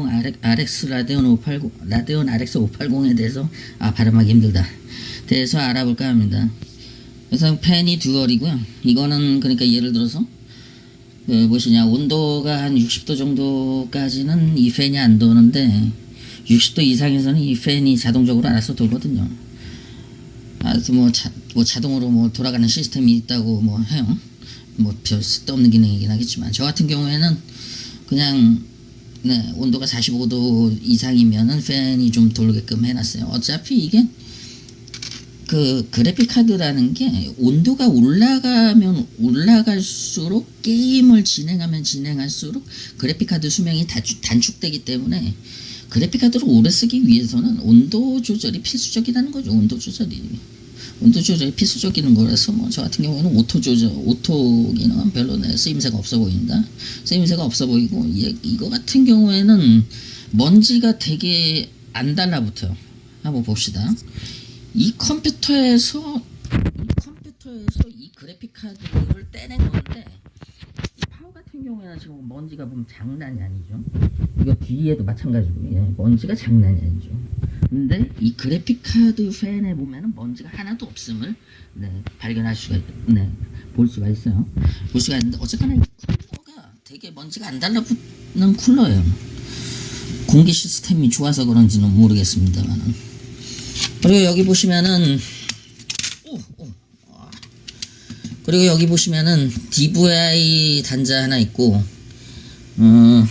580 RX 라데온 580 라데온 RX 580에 대해서 아 발음하기 힘들다. 대해서 알아볼까 합니다. 그래서 팬이 듀얼이고요. 이거는 그러니까 예를 들어서 그 무엇이냐 온도가 한 60도 정도까지는 이 팬이 안 도는데 60도 이상에서는 이 팬이 자동적으로 알아서 돌거든요. 아, 그뭐 자, 뭐 자동으로 뭐 돌아가는 시스템이 있다고 뭐 해요. 뭐 별 쓸데없는 기능이긴 하겠지만 저 같은 경우에는 그냥 네, 온도가 45도 이상이면은 팬이 좀 돌게끔 해놨어요. 어차피 이게 그 그래픽 카드라는 게 온도가 올라가면 올라갈수록 게임을 진행하면 진행할수록 그래픽 카드 수명이 단축, 단축되기 때문에 그래픽 카드를 오래 쓰기 위해서는 온도 조절이 필수적이라는 거죠. 온도 조절이 온도 조절이 필수적인 거라서 뭐 저 같은 경우에는 오토 조절 오토 기능은 별로 내 쓰임새가 없어 보인다. 쓰임새가 없어 보이고 이, 이거 같은 경우에는 먼지가 되게 안 달라붙어요. 한번 봅시다. 이 컴퓨터에서 이 컴퓨터에서 이 그래픽 카드를 떼낸 건데 이 파워 같은 경우에는 지금 먼지가 보면 장난이 아니죠. 이거 뒤에도 마찬가지고 예, 먼지가 장난이 아니죠. 근데 이 그래픽 카드 팬에 보면은 먼지가 하나도 없음을 네, 발견할 수가 있, 네, 볼 수가 있어요. 볼 수가 있는데 어쨌거나 이 쿨러가 되게 먼지가 안 달라붙는 쿨러예요. 공기 시스템이 좋아서 그런지는 모르겠습니다만은. 그리고 여기 보시면은 오, 오. 아. 그리고 여기 보시면은 DVI 단자 하나 있고 어,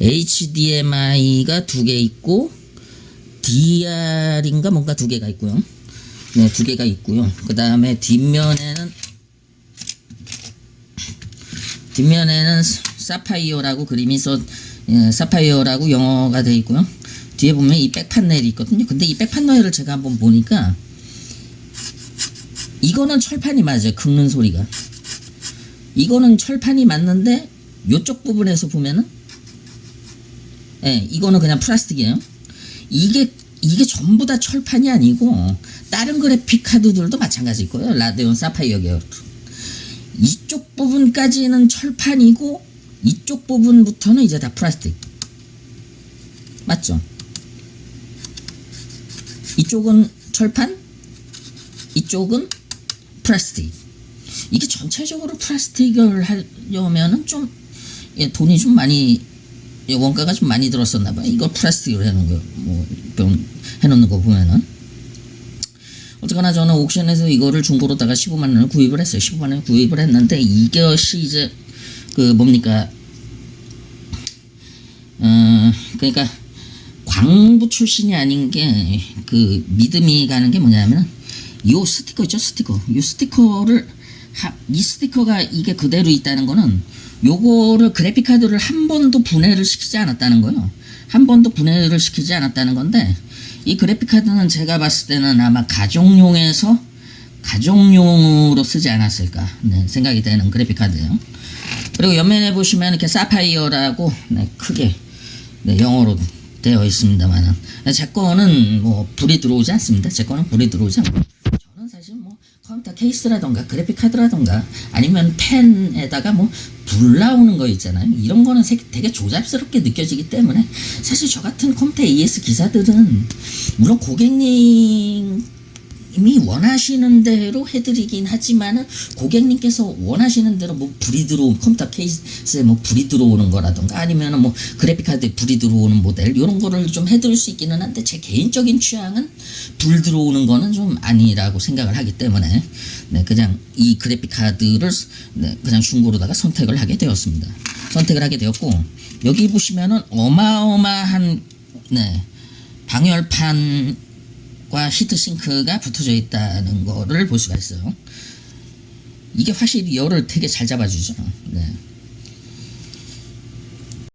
HDMI가 두 개 있고 DR인가 뭔가 두 개가 있고요. 네, 두 개가 있고요. 그 다음에 뒷면에는 뒷면에는 사파이어라고 그림이 써 예, 사파이어라고 영어가 돼 있고요. 뒤에 보면 이 백판넬이 있거든요. 근데 이 백판넬을 제가 한번 보니까 이거는 철판이 맞아요. 긁는 소리가. 이거는 철판이 맞는데 요쪽 부분에서 보면은 예, 이거는 그냥 플라스틱이에요. 이게 이게 전부 다 철판이 아니고 다른 그래픽 카드들도 마찬가지일 거예요. 라데온 사파이어 계열. 이쪽 부분까지는 철판이고 이쪽 부분부터는 이제 다 플라스틱. 맞죠? 이쪽은 철판, 이쪽은 플라스틱. 이게 전체적으로 플라스틱을 하려면은 좀 예, 돈이 좀 많이 예, 원가가 좀 많이 들었었나 봐요. 이걸 플라스틱으로 해놓은 거, 뭐, 병- 해놓는 거 보면은. 어쨌거나 저는 옥션에서 이거를 중고로다가 15만 원을 구입을 했어요. 15만 원을 구입을 했는데 이것이 이제 그 뭡니까? 어, 그러니까 광부 출신이 아닌 게 그 믿음이 가는 게 뭐냐면 요 스티커 있죠 스티커 요 스티커를 하, 이 스티커가 이게 그대로 있다는 거는 요거를 그래픽 카드를 한 번도 분해를 시키지 않았다는 거예요. 한 번도 분해를 시키지 않았다는 건데 이 그래픽 카드는 제가 봤을 때는 아마 가정용에서 가정용으로 쓰지 않았을까 네, 생각이 되는 그래픽 카드예요. 그리고 옆면에 보시면 이렇게 사파이어라고 네, 크게 네, 영어로 되어 있습니다만은. 제 거는 뭐 불이 들어오지 않습니다. 제 거는 불이 들어오지 않고 케이스라던가 그래픽 카드라던가 아니면 펜에다가 뭐 불 나오는 거 있잖아요. 이런 거는 세- 되게 조잡스럽게 느껴지기 때문에 사실 저 같은 컴퓨터 AS 기사들은 물론 고객님 이미 원하시는 대로 해드리긴 하지만은 고객님께서 원하시는 대로 뭐 불이 들어오 컴퓨터 케이스에 뭐 불이 들어오는 거라던가 아니면은 뭐 그래픽 카드에 불이 들어오는 모델 이런 거를 좀 해드릴 수 있기는 한데 제 개인적인 취향은 불 들어오는 거는 좀 아니라고 생각을 하기 때문에 네 그냥 이 그래픽 카드를 네 그냥 중고로다가 선택을 하게 되었습니다. 선택을 하게 되었고 여기 보시면은 어마어마한 네 방열판 과 히트싱크가 붙어져 있다는 거를 볼 수가 있어요. 이게 확실히 열을 되게 잘 잡아주죠. 네.